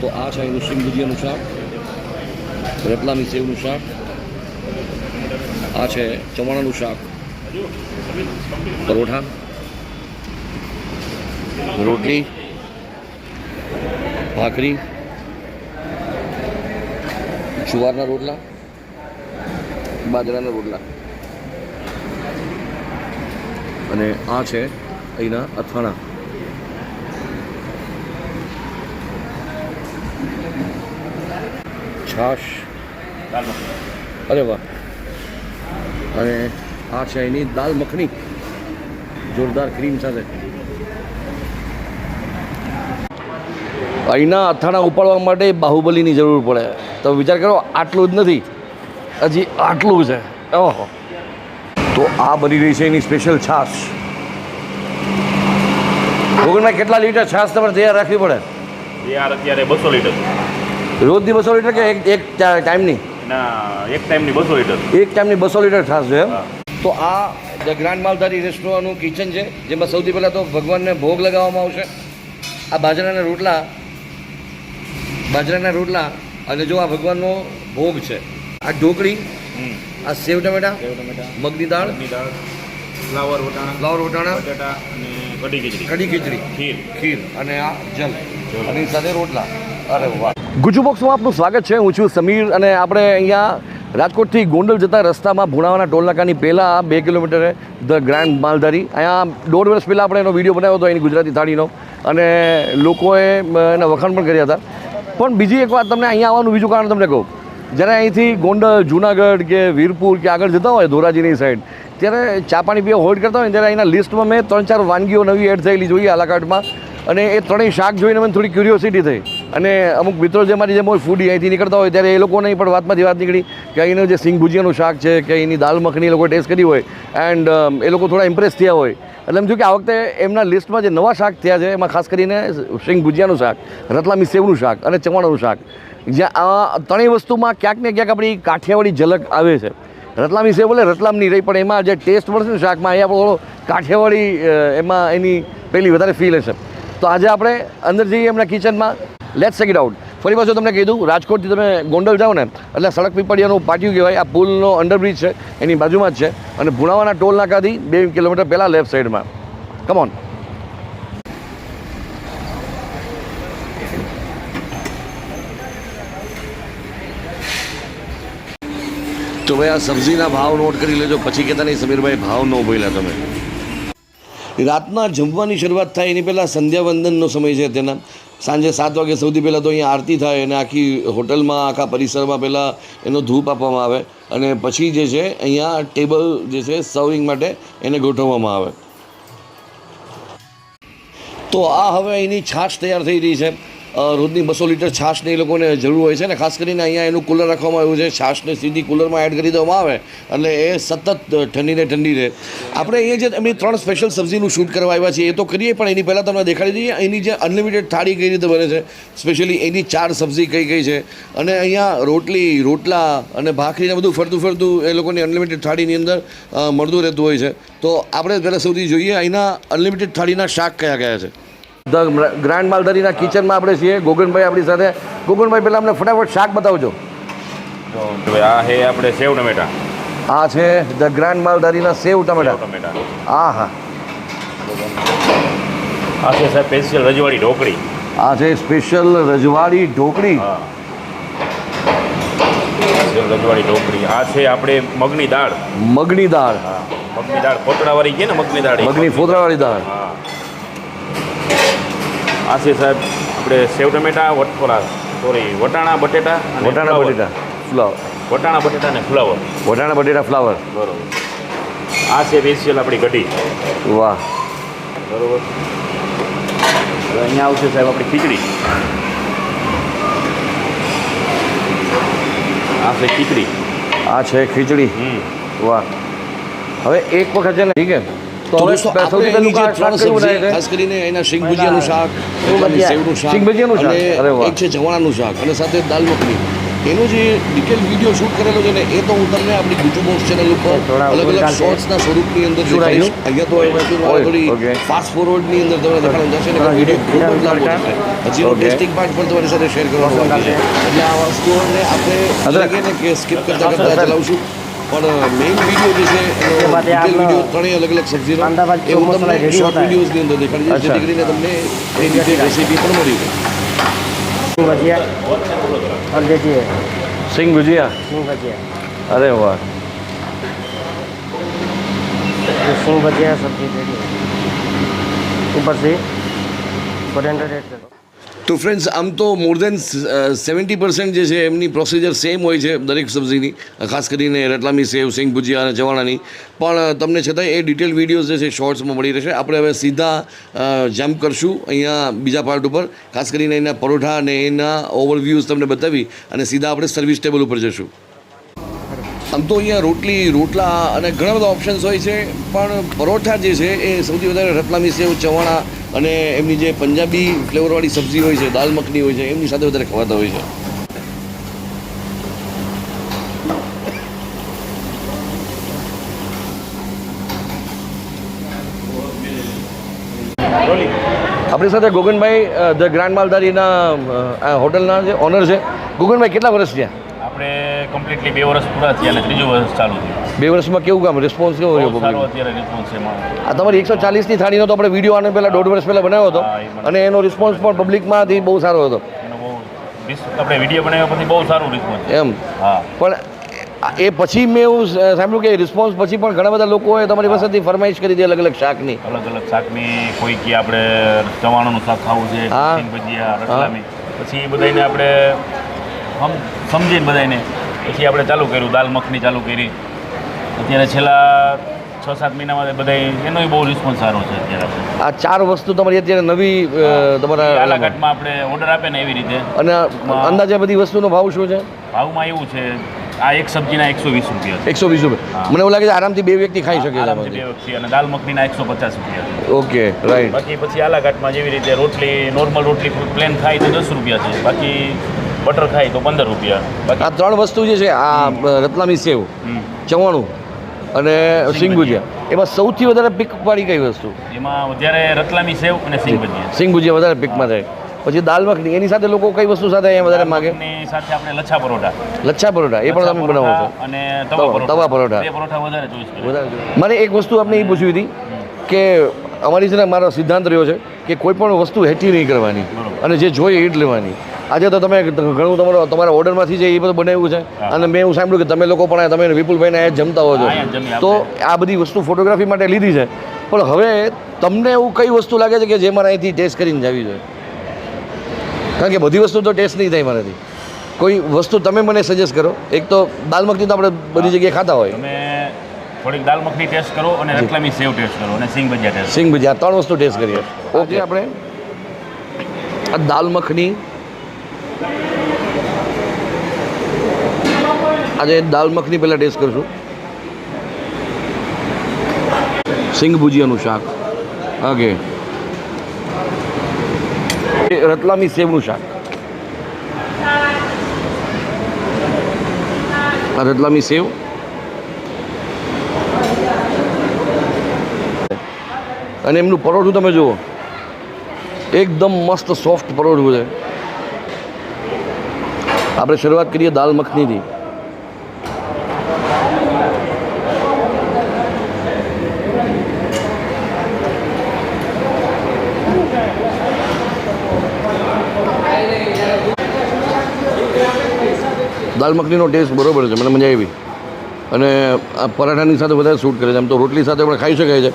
તો આ છે એનું સિંગ ભુજીયાનું શાક રતલામી સેવનું શાક. આ છે ચવાણાનું શાક, પરોઠા, રોટલી, ભાખરી, જુવારના રોટલા, બાજરાના રોટલા. અને આ છે અહીંના અથાણા. છાશ અરે વાહ. અને આ છે એની દાલ મખની. જોરદાર ક્રીમ સાથે. અહીંના અથાણા ઉપાડવા માટે બાહુબલીની જરૂર પડે. તો વિચાર કરો આટલું જ નથી. હજી આટલું છે. ઓહો. તો આ બની રહી છે એની સ્પેશિયલ છાશ. ભોગનમાં કેટલા લીટર છાશ તમારે તૈયાર રાખવી પડે? તૈયાર અત્યારે બસો લીટર. રોજની બસો લીટર કે એક એક ટાઈમની? ના એક ટાઈમની બસો લીટર. એક ટાઈમની બસો લીટર છાશ છે તો આ ધ ગ્રાન્ડ માલધારી રેસ્ટોરન્ટનું કિચન છે જેમાં સૌથી પહેલાં તો ભગવાનને ભોગ લગાવવામાં આવશે. આ બાજરાના રોટલા બાજરાના રોટલા અને જો આ ભગવાનનો ભોગ છે આ ઢોકળી આ સેવ ટમેટા ટમેટા મગની દાળ દાળ ફ્લાવર વટાણા ફ્લાવર વટાણા બટાટા અને કઢી ખીચડી. કઢી ખીચડી ખીર. ખીર અને આ જલ. અને સાથે રોટલા. અરે વાહ. ગુજુ બોક્સમાં આપનું સ્વાગત છે. હું છું સમીર અને આપણે અહીંયા રાજકોટથી ગોંડલ જતા રસ્તામાં ભુણાવાના ટોલનાકાની પહેલાં બે કિલોમીટરે ધ ગ્રાન્ડ માલધારી. અહીંયા દોઢ વર્ષ પહેલાં આપણે એનો વીડિયો બનાવ્યો હતો એની ગુજરાતી થાળીનો અને લોકોએ એના વખાણ પણ કર્યા હતા. પણ બીજી એક વાત તમને અહીંયા આવવાનું બીજું કારણ તમને કહું. જ્યારે અહીંથી ગોંડલ, જુનાગઢ કે વીરપુર કે આગળ જતા હોય ધોરાજીની સાઈડ ત્યારે ચા પાણી પીવા હોલ્ડ કરતા હોય ત્યારે અહીંના લિસ્ટમાં મેં ત્રણ ચાર વાનગીઓ નવી એડ થયેલી જોઈએ આલાકાર્ટમાં અને એ ત્રણેય શાક જોઈને મને થોડી ક્યુરિયોસિટી થઈ. અને અમુક મિત્રો જે મારી જેમ હોય ફૂડી અહીંથી નીકળતા હોય ત્યારે એ લોકોને પણ વાતમાંથી વાત નીકળી કે અહીંનું જે સિંગ ભુજિયાનું શાક છે કે અહીંની દાલ મખની એ લોકો ટેસ્ટ કરી હોય એન્ડ એ લોકો થોડા ઇમ્પ્રેસ થયા હોય. એટલે એમ થયું કે આ વખતે એમના લિસ્ટમાં જે નવા શાક થયા છે એમાં ખાસ કરીને સિંગ ભુજીયાનું શાક, રતલામી સેવનું શાક અને ચવાણાનું શાક. જ્યાં આ ત્રણેય વસ્તુમાં ક્યાંક ને ક્યાંક આપણી કાઠિયાવાડી ઝલક આવે છે. રતલામી સેવ બોલે રતલામની રહી, પણ એમાં જે ટેસ્ટ મળશે ને શાકમાં એ આપણો થોડો કાઠિયાવાડી એમાં એની પેલી વધારે ફીલ હશે. તો આજે આપણે અંદર જઈએ એમના કિચનમાં. લેટ સેક ઇટ આઉટ ફરી પાછું તમને કીધું રાજકોટથી તમે ગોંડલ જાઓ ને, એટલે સડક પીપળિયાનું પાટિયું કહેવાય, આ પુલનો અંડરબ્રિજ છે, એની બાજુમાં જ છે, અને ભુણાવાના ટોલ નાકાથી બે કિલોમીટર પહેલાં લેફ્ટ સાઈડમાં કમોન તો ભાઈ આ સબ્જીના ભાવ નોટ કરી લેજો, પછી કહેતા નહીં, સમીરભાઈ, ભાવ ન બોલ્યા તમે. રાતના જમવાની શરૂઆત થાય, એની પહેલાં સંધ્યાવંદનનો સમય છે તેના. સાંજે સાત વાગે સૌથી પહેલાં તો અહીંયા આરતી થાય અને આખી હોટલમાં, આખા પરિસરમાં પહેલાં એનો ધૂપ આપવામાં આવે અને પછી જે છે અહીંયા ટેબલ જે છે સર્વિંગ માટે એને ગોઠવવામાં આવે. તો આ હવે એની છાશ તૈયાર થઈ રહી છે. રોજની બસો લીટર છાશની એ લોકોને જરૂર હોય છે ને ખાસ કરીને અહીંયા એનું કુલર રાખવામાં આવ્યું છે. છાશને સીધી કુલરમાં એડ કરી દેવામાં આવે એટલે એ સતત ઠંડી ને ઠંડી રહે. આપણે અહીંયા જે એમની ત્રણ સ્પેશિયલ સબ્જીનું શૂટ કરવા આવ્યા છીએ, એ તો કરીએ, પણ એની પહેલાં તમને દેખાડી દઈએ, એની જે અનલિમિટેડ થાળી કઈ રીતે બને છે સ્પેશિયલી એની ચાર સબ્જી કઈ કઈ છે. અને અહીંયા રોટલી, રોટલા અને ભાખરીને બધું ફરતું ફરતું એ લોકોની અનલિમિટેડ થાળીની અંદર મળતું રહેતું હોય છે. તો આપણે પહેલાં સૌથી જોઈએ અહીંના અનલિમિટેડ થાળીના શાક કયા કયા છે? ધ ગ્રાન્ડ માલધારીના કિચનમાં આપણે છીએ. ગોગનભાઈ આપણી સાથે. ગોગનભાઈ પહેલાં અમને ફટાફટ શાક બતાવજો. તો આ છે આપણે સેવ ટમેટા. આ છે ધ ગ્રાન્ડ માલધારીના સેવ ટમેટા. ટમેટા. આ હા આ છે સાહેબ સ્પેશિયલ રજવાડી ઢોકળી. આ છે સ્પેશિયલ રજવાડી ઢોકળી. હા. રજવાડી ઢોકળી. આ છે આપણે મગની દાળ. મગની દાળ. હા. મગની દાળ ફોતરાવાળી કે ને મગની દાળ મગની ફોતરાવાળી દાળ. હા. આ છે સાહેબ આપણે સેવ ટમેટા વટ સોરી વટાણા બટેટા અને વટાણા. બટેટા. ફ્લાવર. વટાણા બટેટા ને ફ્લાવર. વટાણા બટેટા ફ્લાવર. બરોબર. આ છે સ્પેશિયલ આપણી કઢી. વાહ. બરોબર. હવે અહીંયા આવશે સાહેબ આપણી ખીચડી. આ છે ખીચડી. આ છે ખીચડી. હમ. વાહ. હવે એક વખત છે ને ઠીક છે? તો દોસ્તો આપણે એની જે ત્રણ સબ્જી છે ખાસ કરીને એના શીંગ ભજીયાનું શાક સેવનું શાક? અને. એક છે ચવાણાનું શાક અને સાથે દાલ મખની એનો જે ડિટેલ વીડિયો શૂટ કરેલો છે ને એ તો હું તમને આપણી ગુજુ બોક્સ ચેનલ ઉપર અલગ અલગ છે. શોર્ટ્સના સ્વરૂપની અંદર દેખાડીશ? અહીંયા તો થોડી. ફાસ્ટ ફોરવર્ડની અંદર તમને દેખાડવાનું જશે ને વીડિયો ખૂબ જ લાંબો ઉલટા. થશે હજી Okay. ટેસ્ટિંગ પાર્ટ પણ તમારી સાથે શેર કરવાનું બાકી છે એટલે આ વસ્તુઓને આપણે. લાગે ને કે સ્કીપ કરતા કરતા ચલાવશું પણ મેઇન વીડિયો જે છે એનો વીડિયો ત્રણેય અલગ અલગ સબ્જીનો એ હું તમને શોર્ટ વિડીયોઝની અંદર દેખાડી જેથી કરીને તમને એ રીતે રેસીપી પણ મળી જાય ભજીયા? અને સિંગ ભજીયા? સિંગ ભજીયા. અરે વાહ. સિંગ ભજીયા સબ્જી ઉપરથી ઉપરથી કોરેન્ડર કરો. તો ફ્રેન્ડ્સ આમ તો મોર દેન સેવન્ટી પર્સન્ટ જે છે, એમની પ્રોસિજર સેમ હોય છે દરેક સબ્જીની, ખાસ કરીને રતલામી સેવ, સિંગ ભુજિયા અને ચવાણાની પણ તમને છતાં એ ડિટેલ વિડીયોઝ જે છે શોર્ટ્સમાં મળી રહેશે. આપણે હવે સીધા જમ્પ કરશું અહીંયા બીજા પાર્ટ ઉપર. ખાસ કરીને એના પરોઠા અને એના ઓવરવ્યૂઝ તમને બતાવી અને સીધા આપણે સર્વિસ ટેબલ ઉપર જશું. આમ તો અહીંયા રોટલી, રોટલા અને ઘણા બધા ઓપ્શન્સ હોય છે, પણ પરોઠા જે છે, એ સૌથી વધારે રતલામી સેવ, ચવાણા અને એમની જે પંજાબી ફ્લેવરવાળી સબ્જી હોય છે, દાલ મખની હોય છે, એમની સાથે વધારે ખવાતા હોય છે. આપણી સાથે ગોગનભાઈ ધ ગ્રાન્ડ માલધારીના હોટલના જે ઓનર છે. ગોગનભાઈ, કેટલા વર્ષ થયા? આપણે કમ્પ્લીટલી બે વર્ષ પૂરા થયા અને ત્રીજું વર્ષ ચાલુ થયું. બે વર્ષમાં કેવું કામ? રિસ્પોન્સ કેવો રહ્યો એમાં. આ તમારી એકસો ચાલીસની થાળીનો તો આપણે વીડિયો આને પહેલાં દોઢ વર્ષ પહેલાં બનાવ્યો હતો. અને એનો રિસ્પોન્સ પણ પબ્લિકમાંથી બહુ સારો હતો. આપણે વીડિયો બનાવ્યા પછી બહુ સારું રિસ્પોન્સ એમ? હા. પણ એ પછી મેં એવું સાંભળ્યું કે રિસ્પોન્સ પછી પણ ઘણા બધા લોકોએ તમારી પાસેથી ફરમાઈશ કરી હતી અલગ અલગ શાકની. અલગ અલગ શાકની કોઈ કે આપણે ચવાણાનું શાક ખાવું છે પછી એ બધાને આપણે સમ સમજીને બધાને પછી આપણે ચાલુ કર્યું દાલ મખની ચાલુ કરી. અત્યારે છેલ્લા છ સાત મહિનામાં બધા એનો બહુ રિસ્પોન્સ સારો છે અત્યારે. આ ચાર વસ્તુ તમારી અત્યારે નવી અ, તમારા આલાઘાટમાં આપણે ઓર્ડર આપે ને એવી રીતે. અને અંદાજે બધી વસ્તુનો ભાવ શું છે? ભાવમાં એવું છે આ એક સબ્જીના એકસો વીસ રૂપિયા છે. એકસો વીસ રૂપિયા. મને એવું લાગે છે આરામથી બે વ્યક્તિ ખાઈ શકે છે આરામથી બે. વ્યક્તિ અને દાલ મખનીના એકસો પચાસ રૂપિયા છે. ઓકે રાઈટ બાકી પછી આલાઘાટમાં જેવી રીતે રોટલી નોર્મલ રોટલી પ્લેન ખાય તો દસ રૂપિયા છે. બાકી બટર ખાય તો પંદર રૂપિયા. બાકી આ ત્રણ વસ્તુ જે છે આ અ, રતલામી સેવ હમ. ચવાણું અને સિંગ ભુજિયા એમાં સૌથી વધારે પીક પાડી કઈ વસ્તુ? એમાં વધારે રતલામી સેવ અને સિંગ ભુજિયા સિંગ ભુજિયા વધારે પીકમાં થાય. પછી દાલ મખની એની સાથે લોકો કઈ વસ્તુ સાથે અહીંયા વધારે માગે? સાથે આપણે લચ્છા પરોઠા. લચ્છા પરોઠા એ પણ તમે બનાવો છો. અને તવા- પરોઠા. પરોઠા. વધારે વધારે મારે એક વસ્તુ આપણે એ પૂછવી હતી કે અમારી છે ને મારો સિદ્ધાંત રહ્યો છે કે કોઈ પણ વસ્તુ હેઠી નહીં કરવાની અને જે જોઈએ એ જ લેવાની. આજે તો તમે ઘણું તમારો તમારા ઓર્ડરમાંથી જે એ બધું બનાવ્યું છે અને મેં એવું સાંભળ્યું કે તમે લોકો પણ તમે વિપુલભાઈને અહીંયા જમતા હો છો. તો આ બધી વસ્તુ ફોટોગ્રાફી માટે લીધી છે. પણ હવે તમને એવું કઈ વસ્તુ લાગે છે કે જે મારે અહીંથી ટેસ્ટ કરીને જવી જોઈએ? કારણ કે બધી વસ્તુ તો ટેસ્ટ નહીં થાય મારાથી. કોઈ વસ્તુ તમે મને સજેસ્ટ કરો. એક તો દાલ મખની તો આપણે બધી જગ્યાએ ખાતા હોય. તમે થોડીક દાલ મખની ટેસ્ટ કરો અને રતલામી સેવ ટેસ્ટ કરો અને સિંગ ભજીયા ટેસ્ટ સિંગ ભજીયા ત્રણ વસ્તુ ટેસ્ટ કરીએ. ઓકે આપણે આ દાલ મખની આજે દાલ મખની પહેલાં ટેસ્ટ કરશું. સિંગ ભુજિયાનું શાક. ઓકે. રતલામી સેવનું શાક. રતલામી સેવ. અને એમનું પરોઠું તમે જુઓ. એકદમ મસ્ત સોફ્ટ પરોઠું છે. આપણે શરૂઆત કરીએ દાલ મખનીથી દાલ મખનીનો ટેસ્ટ બરોબર છે, મને મજા આવી. અને આ પરાઠાની સાથે વધારે સૂટ કરે છે, આમ તો રોટલી સાથે પણ ખાઈ શકાય છે.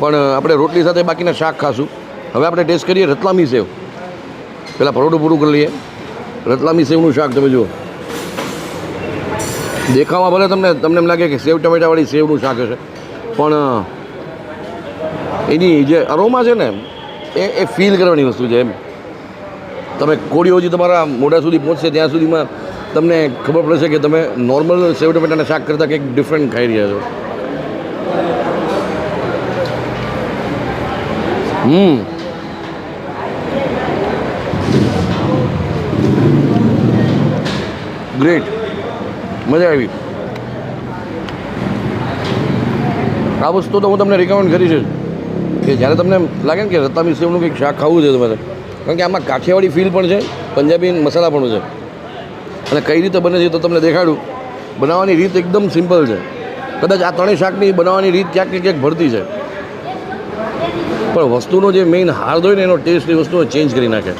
પણ આપણે રોટલી સાથે બાકીના શાક ખાશું. હવે આપણે ટેસ્ટ કરીએ રતલામી સેવ. પહેલાં પરોઠું પૂરું કરી લઈએ. રતલામી સેવનું શાક તમે જુઓ. દેખાવમાં ભલે તમને તમને એમ લાગે કે સેવ ટમેટાવાળી સેવનું શાક હશે. પણ એની જે અરોમા છે ને, એ એ ફીલ કરવાની વસ્તુ છે એમ. તમે કોળીઓ હજી તમારા મોઢા સુધી પહોંચશે ત્યાં સુધીમાં તમને ખબર પડશે કે તમે નોર્મલ સેવ ટમેટાના શાક કરતાં કંઈક ડિફરન્ટ ખાઈ રહ્યા છો. હમ. આવી. આ વસ્તુ તો હું તમને રિકમેન્ડ કરીશ જ. કે જ્યારે તમને લાગે ને કે રતામી સેવનું કંઈક શાક ખાવું છે તમારે, કારણ કે આમાં કાઠિયાવાડી ફીલ પણ છે, પંજાબી મસાલા પણ છે. અને કઈ રીતે બને છે તો તમને દેખાડું. બનાવવાની રીત એકદમ સિમ્પલ છે. કદાચ આ ત્રણેય શાકની બનાવવાની રીત ક્યાંક ને ક્યાંક ભરતી છે. પણ વસ્તુનો જે મેઇન હાર્દ હોય ને એનો ટેસ્ટ એ વસ્તુને ચેન્જ કરી નાખે.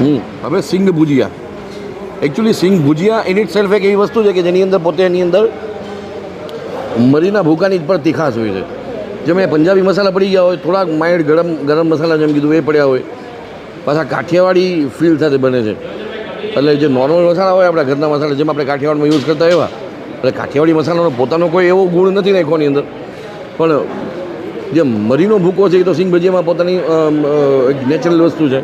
હમ, હવે સિંગ ભુજિયા. એકચ્યુઅલી સિંગ ભુજિયા ઇન ઇટ સેલ્ફ એક એવી વસ્તુ છે કે જેની અંદર પોતે એની અંદર મરીના ભૂકાની પણ તીખાશ હોય છે. જેમ એ પંજાબી મસાલા પડી ગયા હોય, થોડાક માઇલ્ડ ગરમ ગરમ મસાલા જેમ કીધું, એ પડ્યા હોય. પાછા કાઠિયાવાડી ફીલ સાથે બને છે. એટલે જે નોર્મલ મસાલા હોય આપણા ઘરના મસાલા, જેમ આપણે કાઠિયાવાડમાં યુઝ કરતા એવા, એટલે કાઠિયાવાડી મસાલાનો પોતાનો કોઈ એવો ગુણ નથી નાખવાની અંદર. પણ જે મરીનો ભૂકો છે એ તો સિંગ ભજીયામાં પોતાની એક નેચરલ વસ્તુ છે.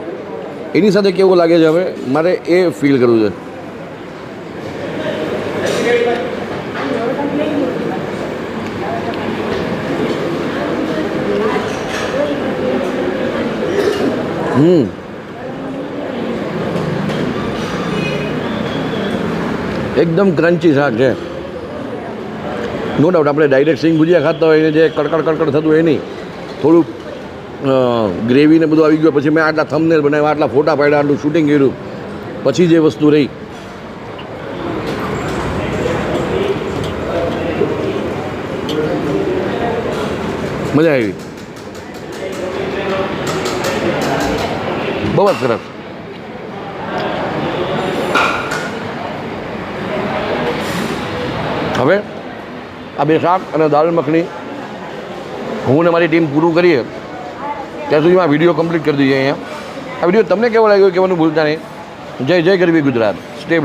એની સાથે કેવું લાગે છે હવે? મારે એ ફીલ કરવું છે. હમ. એકદમ ક્રન્ચી શાક છે. નો ડાઉટ આપણે ડાયરેક્ટ સિંગ ભુજિયા ખાતા હોય એને જે કડકડ કડકડ થતું એ નહીં થોડુંક ગ્રેવી ને બધું આવી ગયું, પછી મેં આટલા થમનેલ બનાવ્યા, આટલા ફોટા પાડ્યા, આટલું શૂટિંગ કર્યું, પછી જે વસ્તુ રહી. મજા આવી. બહુ જ સરસ. હવે આ બે શાક અને દાળ મખણી હું ને મારી ટીમ પૂરું કરીએ, ત્યાં સુધી આ વીડિયો કમ્પ્લીટ કરી દઈએ અહીંયા. આ વીડિયો તમને કેવો લાગ્યો કહેવાનું ભૂલતા નહીં. જય જય ગરબી ગુજરાત. સ્ટે